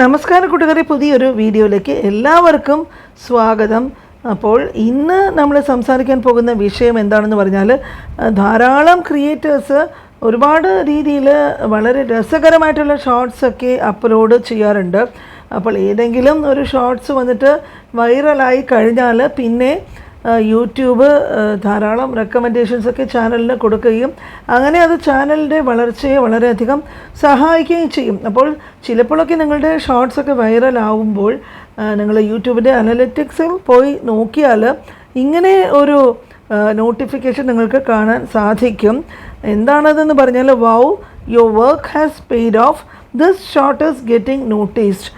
നമസ്കാരം കൂട്ടുകാരെ പുതിയൊരു വീഡിയോയിലേക്ക് എല്ലാവർക്കും സ്വാഗതം. അപ്പോൾ ഇന്ന് നമ്മൾ സംസാരിക്കാൻ പോകുന്ന വിഷയം എന്താണെന്ന് പറഞ്ഞാൽ ധാരാളം ക്രിയേറ്റേഴ്സ് ഒരുപാട് രീതിയിൽ വളരെ രസകരമായിട്ടുള്ള ഷോർട്സൊക്കെ അപ്ലോഡ് ചെയ്യാറുണ്ട്. അപ്പോൾ ഏതെങ്കിലും ഒരു ഷോർട്സ് വന്നിട്ട് വൈറലായി കഴിഞ്ഞാൽ പിന്നെ യൂട്യൂബ് ധാരാളം റെക്കമെൻഡേഷൻസ് ചാനലിന് കൊടുക്കുകയും അങ്ങനെ അത് ചാനലിന്റെ വളർച്ചയെ വളരെയധികം സഹായിക്കുകയും ചെയ്യും. അപ്പോൾ ചിലപ്പോഴൊക്കെ നിങ്ങളുടെ ഷോർട്സ് ഒക്കെ വൈറലാവുമ്പോൾ നിങ്ങൾ യൂട്യൂബിന്റെ അനലറ്റിക്സിൽ പോയി നോക്കിയാൽ ഇങ്ങനെ ഒരു നോട്ടിഫിക്കേഷൻ നിങ്ങൾക്ക് കാണാൻ സാധിക്കും. എന്താണതെന്ന് പറഞ്ഞാൽ wow your work has paid off this short is getting noticed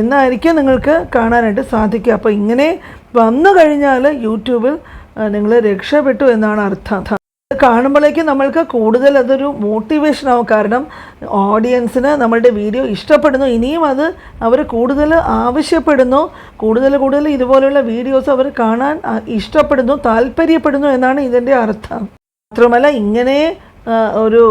എന്നായിരിക്കും നിങ്ങൾക്ക് കാണാനായിട്ട് സാധിക്കുക. അപ്പോൾ ഇങ്ങനെ വന്നു കഴിഞ്ഞാൽ യൂട്യൂബിൽ നിങ്ങൾ രക്ഷപ്പെട്ടു എന്നാണ് അർത്ഥം. കാണുമ്പോഴേക്കും നമ്മൾക്ക് കൂടുതൽ അതൊരു മോട്ടിവേഷൻ ആവും. കാരണം ഓഡിയൻസിന് നമ്മളുടെ വീഡിയോ ഇഷ്ടപ്പെടുന്നു. ഇനിയും അത് അവർ കൂടുതൽ ആവശ്യപ്പെടുന്നു. കൂടുതൽ കൂടുതൽ ഇതുപോലെയുള്ള വീഡിയോസ് അവർ കാണാൻ ഇഷ്ടപ്പെടുന്നു താല്പര്യപ്പെടുന്നു എന്നാണ് ഇതിന്റെ അർത്ഥം. മാത്രമല്ല ഇങ്ങനെ ഒരു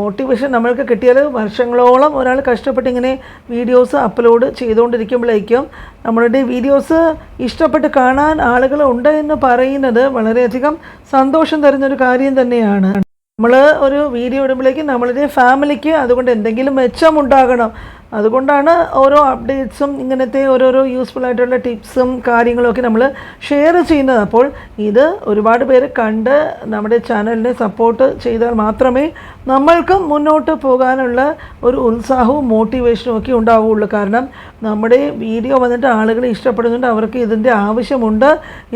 മോട്ടിവേഷൻ നമ്മൾക്ക് കിട്ടിയാൽ വർഷങ്ങളോളം ഒരാൾ കഷ്ടപ്പെട്ട് ഇങ്ങനെ വീഡിയോസ് അപ്ലോഡ് ചെയ്തുകൊണ്ടിരിക്കുമ്പോഴേക്കും നമ്മളുടെ വീഡിയോസ് ഇഷ്ടപ്പെട്ട് കാണാൻ ആളുകൾ ഉണ്ട് എന്ന് പറയുന്നത് വളരെയധികം സന്തോഷം തരുന്നൊരു കാര്യം തന്നെയാണ്. നമ്മൾ ഒരു വീഡിയോ ഇടുമ്പോഴേക്കും നമ്മളുടെ ഫാമിലിക്ക് അതുകൊണ്ട് എന്തെങ്കിലും മെച്ചം ഉണ്ടാകണം അതുകൊണ്ടാണ് ഓരോ അപ്ഡേറ്റ്സും ഇങ്ങനത്തെ ഓരോരോ യൂസ്ഫുൾ ആയിട്ടുള്ള ടിപ്സും കാര്യങ്ങളൊക്കെ നമ്മൾ ഷെയർ ചെയ്യുന്നത്. അപ്പോൾ ഇത് ഒരുപാട് പേര് കണ്ട് നമ്മുടെ ചാനലിനെ സപ്പോർട്ട് ചെയ്താൽ മാത്രമേ നമ്മൾക്കും മുന്നോട്ട് പോകാനുള്ള ഒരു ഉത്സാഹവും മോട്ടിവേഷനും ഒക്കെ ഉണ്ടാവുകയുള്ളൂ. കാരണം നമ്മുടെ വീഡിയോ വന്നിട്ട് ആളുകൾ ഇഷ്ടപ്പെടുന്നുണ്ട് അവർക്ക് ഇതിന്റെ ആവശ്യമുണ്ട്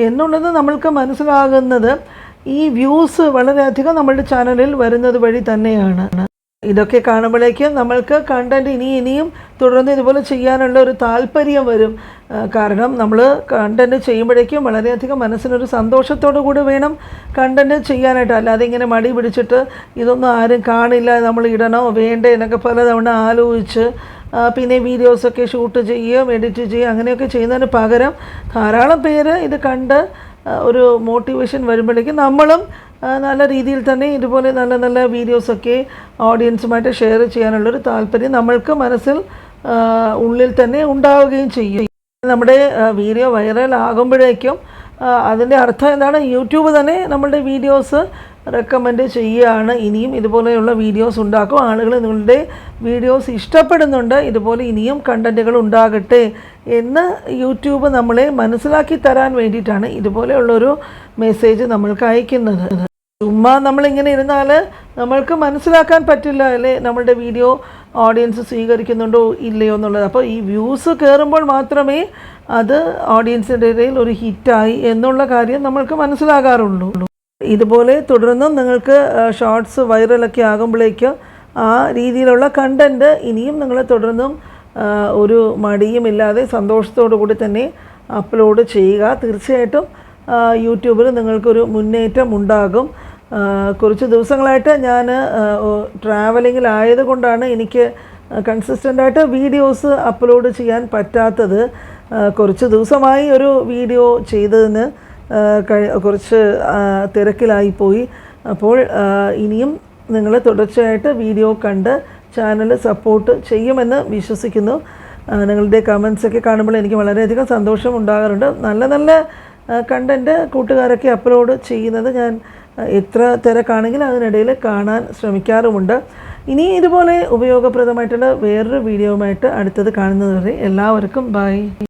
എന്നുള്ളത് നമ്മൾക്ക് മനസ്സിലാകുന്നത്. ഈ വ്യൂസ് വളരെയധികം നമ്മുടെ ചാനലിൽ വരുന്നത് വഴി തന്നെയാണ്. ഇതൊക്കെ കാണുമ്പോഴേക്കും നമ്മൾക്ക് കണ്ടന്റ് ഇനി ഇനിയും തുടർന്ന് ഇതുപോലെ ചെയ്യാനുള്ള ഒരു താല്പര്യം വരും. കാരണം നമ്മൾ കണ്ടന്റ് ചെയ്യുമ്പോഴേക്കും വളരെയധികം മനസ്സിനൊരു സന്തോഷത്തോടു കൂടി വേണം കണ്ടന്റ് ചെയ്യാനായിട്ട്. അല്ലാതെ ഇങ്ങനെ മടി പിടിച്ചിട്ട് ഇതൊന്നും ആരും കാണില്ല നമ്മൾ ഇടണോ വേണ്ടേ എന്നൊക്കെ പലതവണ ആലോചിച്ച് പിന്നെ വീഡിയോസൊക്കെ ഷൂട്ട് ചെയ്യുകയും എഡിറ്റ് ചെയ്യുകയും അങ്ങനെയൊക്കെ ചെയ്യുന്നതിന് പകരം ധാരാളം പേര് ഇത് കണ്ട് ഒരു മോട്ടിവേഷൻ വരുമ്പോഴേക്കും നമ്മളും നല്ല രീതിയിൽ തന്നെ ഇതുപോലെ നല്ല നല്ല വീഡിയോസൊക്കെ ഓഡിയൻസുമായിട്ട് ഷെയർ ചെയ്യാനുള്ളൊരു താല്പര്യം നമ്മൾക്ക് മനസ്സിൽ ഉള്ളിൽ തന്നെ ഉണ്ടാവുകയും ചെയ്യും. നമ്മുടെ വീഡിയോ വൈറൽ ആകുമ്പോഴേക്കും അതിന്റെ അർത്ഥം എന്താണ്? യൂട്യൂബ് തന്നെ നമ്മളുടെ വീഡിയോസ് റെക്കമെൻഡ് ചെയ്യുകയാണ്. ഇനിയും ഇതുപോലെയുള്ള വീഡിയോസ് ഉണ്ടാക്കും. ആളുകൾ നിങ്ങളുടെ വീഡിയോസ് ഇഷ്ടപ്പെടുന്നുണ്ട്. ഇതുപോലെ ഇനിയും കണ്ടന്റുകൾ ഉണ്ടാകട്ടെ എന്ന് യൂട്യൂബ് നമ്മളെ മനസ്സിലാക്കി തരാൻ വേണ്ടിയിട്ടാണ് ഇതുപോലെയുള്ളൊരു മെസ്സേജ് നമ്മൾക്ക് അയക്കുന്നത്. ചുമ്മാ നമ്മളിങ്ങനെ ഇരുന്നാൽ നമ്മൾക്ക് മനസ്സിലാക്കാൻ പറ്റില്ല അല്ലേ? നമ്മളുടെ വീഡിയോ ഓഡിയൻസ് സ്വീകരിക്കുന്നുണ്ടോ ഇല്ലയോ എന്നുള്ളത്. അപ്പോൾ ഈ വ്യൂസ് കയറുമ്പോൾ മാത്രമേ അത് ഓഡിയൻസിന്റെ ഇടയിൽ ഒരു ഹിറ്റായി എന്നുള്ള കാര്യം നമ്മൾക്ക് മനസ്സിലാകാറുള്ളൂ. ഇതുപോലെ തുടർന്നും നിങ്ങൾക്ക് ഷോർട്സ് വൈറലൊക്കെ ആകുമ്പോഴേക്കും ആ രീതിയിലുള്ള കണ്ടന്റ് ഇനിയും നിങ്ങൾ തുടർന്നും ഒരു മടിയുമില്ലാതെ സന്തോഷത്തോടു കൂടി തന്നെ അപ്ലോഡ് ചെയ്യുക. തീർച്ചയായിട്ടും യൂട്യൂബിൽ നിങ്ങൾക്കൊരു മുന്നേറ്റം ഉണ്ടാകും. കുറച്ച് ദിവസങ്ങളായിട്ട് ഞാൻ ട്രാവലിങ്ങിലായത് കൊണ്ടാണ് എനിക്ക് കൺസിസ്റ്റന്റായിട്ട് വീഡിയോസ് അപ്ലോഡ് ചെയ്യാൻ പറ്റാത്തത്. കുറച്ച് ദിവസമായി ഒരു വീഡിയോ ചെയ്തതിന് കുറച്ച് തിരക്കിലായിപ്പോയി. അപ്പോൾ ഇനിയും നിങ്ങൾ തുടർച്ചയായിട്ട് വീഡിയോ കണ്ട് ചാനൽ സപ്പോർട്ട് ചെയ്യുമെന്ന് വിശ്വസിക്കുന്നു. നിങ്ങളുടെ കമൻസ് ഒക്കെ കാണുമ്പോൾ എനിക്ക് വളരെയധികം സന്തോഷം ഉണ്ടാകാറുണ്ട്. നല്ല നല്ല കണ്ടന്റ് കൂട്ടുകാരൊക്കെ അപ്ലോഡ് ചെയ്യുന്നത് ഞാൻ എത്ര തിരക്കാണെങ്കിലും അതിനിടയിൽ കാണാൻ ശ്രമിക്കാറുമുണ്ട്. ഇനി ഇതുപോലെ ഉപയോഗപ്രദമായിട്ടുള്ള വേറൊരു വീഡിയോയുമായിട്ട് അടുത്തത് കാണുന്നത് വരെ എല്ലാവർക്കും ബൈ